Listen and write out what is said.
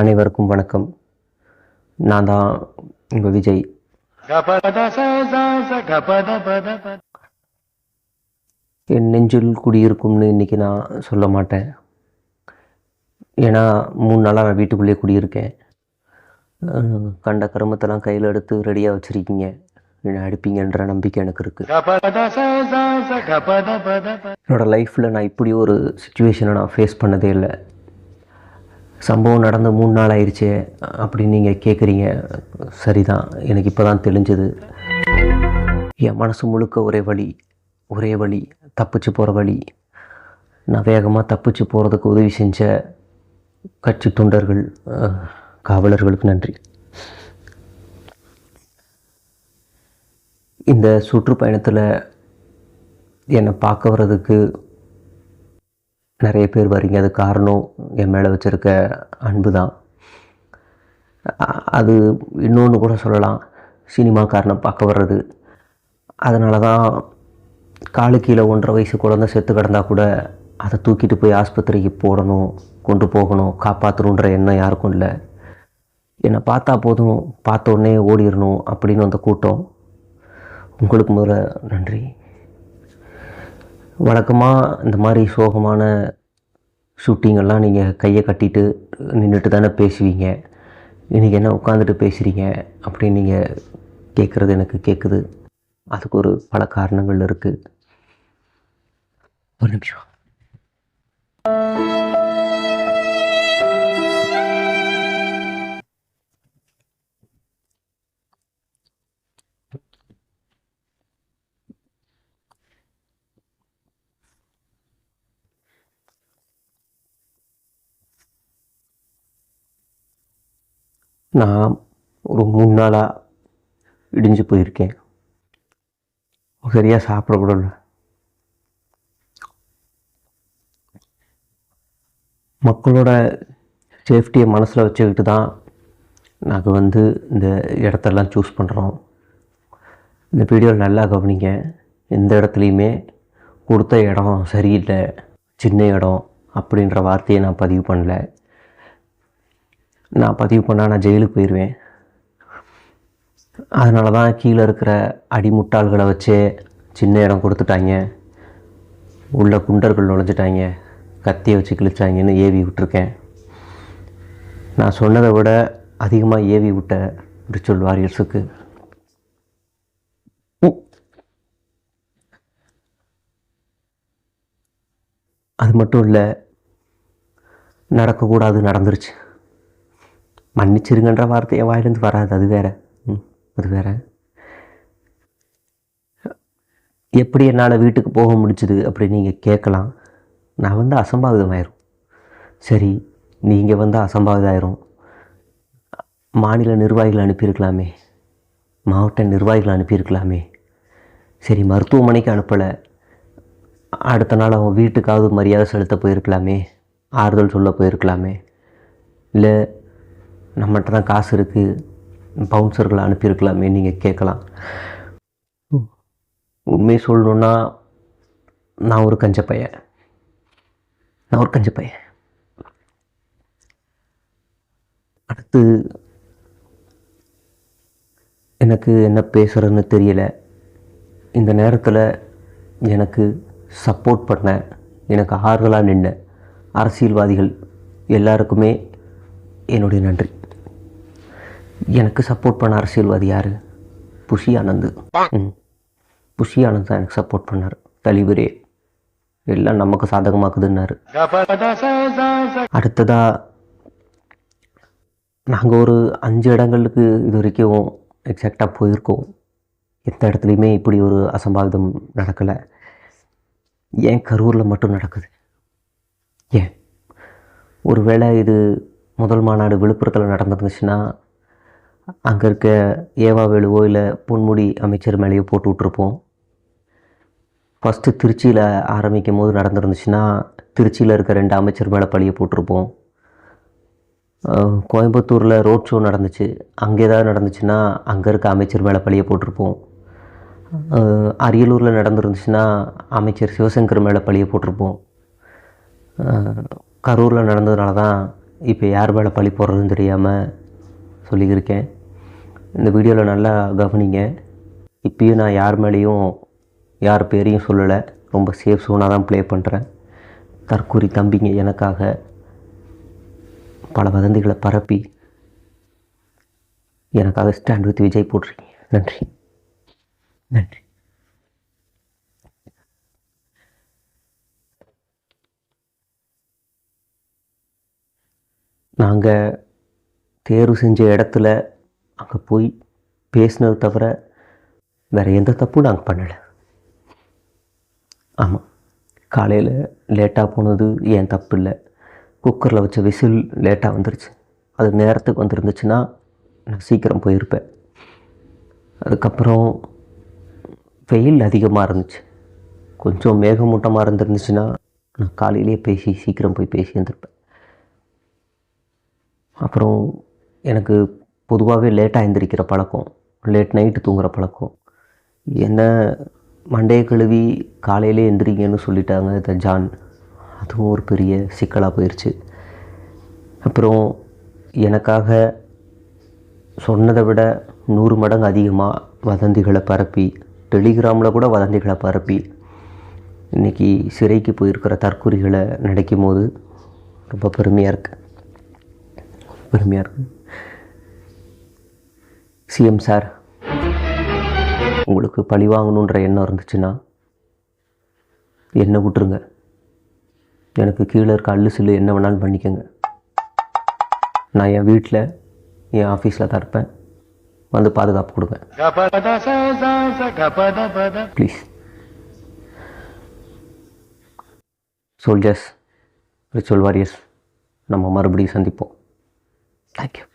அனைவருக்கும் வணக்கம். நான் தான் உங்கள் விஜய். என் நெஞ்சில் குடியிருக்கும்னு இன்றைக்கி நான் சொல்ல மாட்டேன். ஏன்னா மூணு நாளாக நான் வீட்டுக்குள்ளேயே குடியிருக்கேன். கண்ட கருமத்தெல்லாம் கையில் எடுத்து ரெடியாக வச்சுருக்கீங்க. என்ன அடிப்பீங்கன்ற நம்பிக்கை எனக்கு இருக்குது என்னோடய லைஃப்பில் நான் இப்படி ஒரு சுச்சுவேஷனை நான் ஃபேஸ் பண்ணதே இல்லை. சம்பவம் நடந்து மூணு நாள் ஆயிடுச்சு அப்படின்னு நீங்கள் கேட்குறீங்க சரிதான் எனக்கு இப்போ தான் தெளிஞ்சது. என் மனசு முழுக்க ஒரே வழி ஒரே வழி தப்பிச்சு போகிற வழி நான் வேகமாக தப்பிச்சு போகிறதுக்கு உதவி செஞ்ச கட்சி தொண்டர்கள் காவலர்களுக்கு நன்றி. இந்த சுற்றுப்பயணத்தில் என்னை பார்க்க வர்றதுக்கு நிறைய பேர் வரீங்க. அது காரணம் என் மேலே வச்சுருக்க அன்பு தான் அது இன்னொன்று கூட சொல்லலாம். சினிமாக்காரனை பார்க்க வர்றது. அதனால தான் காலு கீழே ஒன்றரை வயசு குழந்தை செத்து கிடந்தால் கூட அதை தூக்கிட்டு போய் ஆஸ்பத்திரிக்கு போடணும் கொண்டு போகணும் காப்பாற்றணுன்ற எண்ணம் யாருக்கும் இல்லை. என்னை பார்த்தா போதும் பார்த்த உடனே ஓடிடணும் அப்படின்னு வந்த கூட்டம். உங்களுக்கு முதல்ல நன்றி. வழக்கமாக இந்த மாதிரி சோகமான ஷூட்டிங்கெல்லாம் நீங்கள் கையை கட்டிட்டு நின்றுட்டு தானே பேசுவீங்க. இன்றைக்கி என்ன உட்காந்துட்டு பேசுகிறீங்க அப்படின்னு நீங்கள் கேட்குறது எனக்கு கேட்குது அதுக்கு ஒரு பல காரணங்கள் இருக்குது ஒரு நிமிஷம். நான் ஒரு மூணு நாளாக இடிஞ்சு போயிருக்கேன். சரியாக சாப்பிடக்கூட இல்லை மக்களோட சேஃப்டியை மனசில் வச்சுக்கிட்டு தான் நாங்கள் வந்து இந்த இடத்தெல்லாம் சூஸ் பண்ணுறோம் இந்த வீடியோவில் நல்லா கவனிங்க. எந்த இடத்துலையுமே கொடுத்த இடம் சரியில்லை சின்ன இடம் அப்படின்ற வார்த்தையை நான் பதிவு பண்ணல. நான் பதிவு பண்ணால் நான் ஜெயிலுக்கு போயிடுவேன் அதனால தான் கீழே இருக்கிற அடிமுட்டாள்களை வச்சே சின்ன இடம் கொடுத்துட்டாங்க. உள்ள குண்டர்கள் நுழைஞ்சிட்டாங்க. கத்தியை வச்சு கிழிச்சாங்கன்னு ஏவி விட்டுருக்கேன். நான் சொன்னதை விட அதிகமாக ஏவி விட்ட ரிச்சுவல் வாரியர்ஸுக்கு அது மட்டும் இல்லை நடக்கக்கூடாது நடந்துருச்சு. மன்னிச்சிருங்கன்ற வார்த்தை என் வாயிலேருந்து வராது அது வேற. ம் அது வேற. எப்படி என்னால் வீட்டுக்கு போக முடிஞ்சுது அப்படின்னு நீங்கள் கேட்கலாம். நான் வந்து அசம்பாவிதமாயிரும். சரி நீங்கள் வந்து அசம்பாவிதாயிரும் மாநில நிர்வாகிகள் அனுப்பியிருக்கலாமே. மாவட்ட நிர்வாகிகள் அனுப்பியிருக்கலாமே. சரி மருத்துவமனைக்கு அனுப்பலை. அடுத்த நாள் அவன் வீட்டுக்காவது மரியாதை செலுத்த போயிருக்கலாமே. ஆறுதல் சொல்ல போயிருக்கலாமே. இல்லை நம்மகிட்ட தான் காசு இருக்குது பவுன்சர்களை அனுப்பியிருக்கலாமே நீங்கள் கேட்கலாம். உண்மையை சொல்லணுன்னா நான் ஒரு கஞ்ச பையன். நான் ஒரு கஞ்ச பையன். அடுத்து எனக்கு என்ன பேசுகிறதுன்னு தெரியல. இந்த நேரத்தில் எனக்கு சப்போர்ட் பண்ண எனக்கு ஆறுதலாக நின்ன அரசியல்வாதிகள் எல்லாருக்குமே என்னுடைய நன்றி. எனக்கு சப்போர்ட் பண்ண அரசியல்வாதி யார்? புஷி ஆனந்து. ம். புஷி ஆனந்த் தான் எனக்கு சப்போர்ட் பண்ணார். தலிபரே. எல்லாம் நமக்கு சாதகமாக்குதுன்னாரு. அடுத்ததாக நாங்கள் ஒரு அஞ்சு இடங்களுக்கு இது வரைக்கும் எக்ஸாக்டாக போயிருக்கோம். எந்த இடத்துலையுமே இப்படி ஒரு அசம்பாவிதம் நடக்கலை. ஏன் கரூரில் மட்டும் நடக்குது? ஏன்? ஒருவேளை இது முதல் மாநாடு விழுப்புரத்தில் நடந்துருந்துச்சுன்னா அங்கே இருக்க ஏவா வேலுவோ இல்லை பொன்முடி அமைச்சர் மேலேயோ போட்டு விட்ருப்போம் ஃபஸ்ட்டு திருச்சியில் ஆரம்பிக்கும் போது நடந்துருந்துச்சுன்னா திருச்சியில் இருக்க ரெண்டு அமைச்சர் மேலே பழியை போட்டிருப்போம். கோயம்புத்தூரில் ரோட் ஷோ நடந்துச்சு. அங்கே ஏதாவது நடந்துச்சுன்னா அங்கே இருக்க அமைச்சர் மேலே பழியை போட்டிருப்போம். அரியலூரில் நடந்துருந்துச்சுன்னா அமைச்சர் சிவசங்கர் மேலே பழியை போட்டிருப்போம். கரூரில் நடந்ததுனால தான் இப்போ யார் மேலே பழி போடுறதுன்னு தெரியாமல் சொல்லியிருக்கேன். இந்த வீடியோவில் நல்லா கவனிங்க. இப்பயும் நான் யார் மேலேயும் யார் பேரையும் சொல்லலை. ரொம்ப சேஃப் சோனாக தான் ப்ளே பண்ணுறேன் தற்கூரி தம்பிங்க எனக்காக பல வதந்திகளை பரப்பி எனக்காக ஸ்டாண்ட் வித் விஜய் போட்டிருக்கீங்க. நன்றி. நன்றி. நாங்கள் தேர்வு செஞ்ச இடத்துல அங்கே போய் பேசினது தவிர வேறு எந்த தப்பும் நாங்கள் பண்ணலை. ஆமாம் காலையில் லேட்டாக போனது ஏன் தப்பு இல்லை? குக்கரில் வச்ச விசில் லேட்டாக வந்துருச்சு. அது நேரத்துக்கு வந்துருந்துச்சுன்னா நான் சீக்கிரம் போயிருப்பேன். அதுக்கப்புறம் வெயில் அதிகமாக இருந்துச்சு. கொஞ்சம் மேகமூட்டமாக இருந்துருந்துச்சுன்னா நான் காலையிலேயே பேசி சீக்கிரம் போய் பேசி இருந்திருப்பேன் அப்புறம் எனக்கு பொதுவாகவே லேட்டாக எந்திரிக்கிற பழக்கம் லேட் நைட்டு தூங்குற பழக்கம். என்ன மண்டையை கழுவி காலையிலே எந்திரிங்கன்னு சொல்லிட்டாங்க இந்த ஜான். அதுவும் ஒரு பெரிய சிக்கலாக போயிடுச்சு அப்புறம் எனக்காக சொன்னதை விட நூறு மடங்கு அதிகமாக வதந்திகளை பரப்பி டெலிகிராமில் கூட வதந்திகளை பரப்பி இன்றைக்கி சிறைக்கு போயிருக்கிற தற்கொலைகளை நினைக்கும் போது ரொம்ப பெருமையாக இருக்குது பெருமையாக இருக்குது சிஎம் சார் உங்களுக்கு பழி வாங்கணுன்ற எண்ணம் இருந்துச்சுன்னா என்ன விட்டுருங்க. எனக்கு கீழே இருக்க அல்லு சில்லு என்ன வேணாலும் பண்ணிக்கோங்க. நான் என் வீட்டில் என் ஆஃபீஸில் தான் இருப்பேன். வந்து பாதுகாப்பு கொடுங்க. ப்ளீஸ் சோல்ஜர்ஸ் ரிச்சுவல் வாரியர்ஸ் நம்ம மறுபடியும் சந்திப்போம். தேங்க்யூ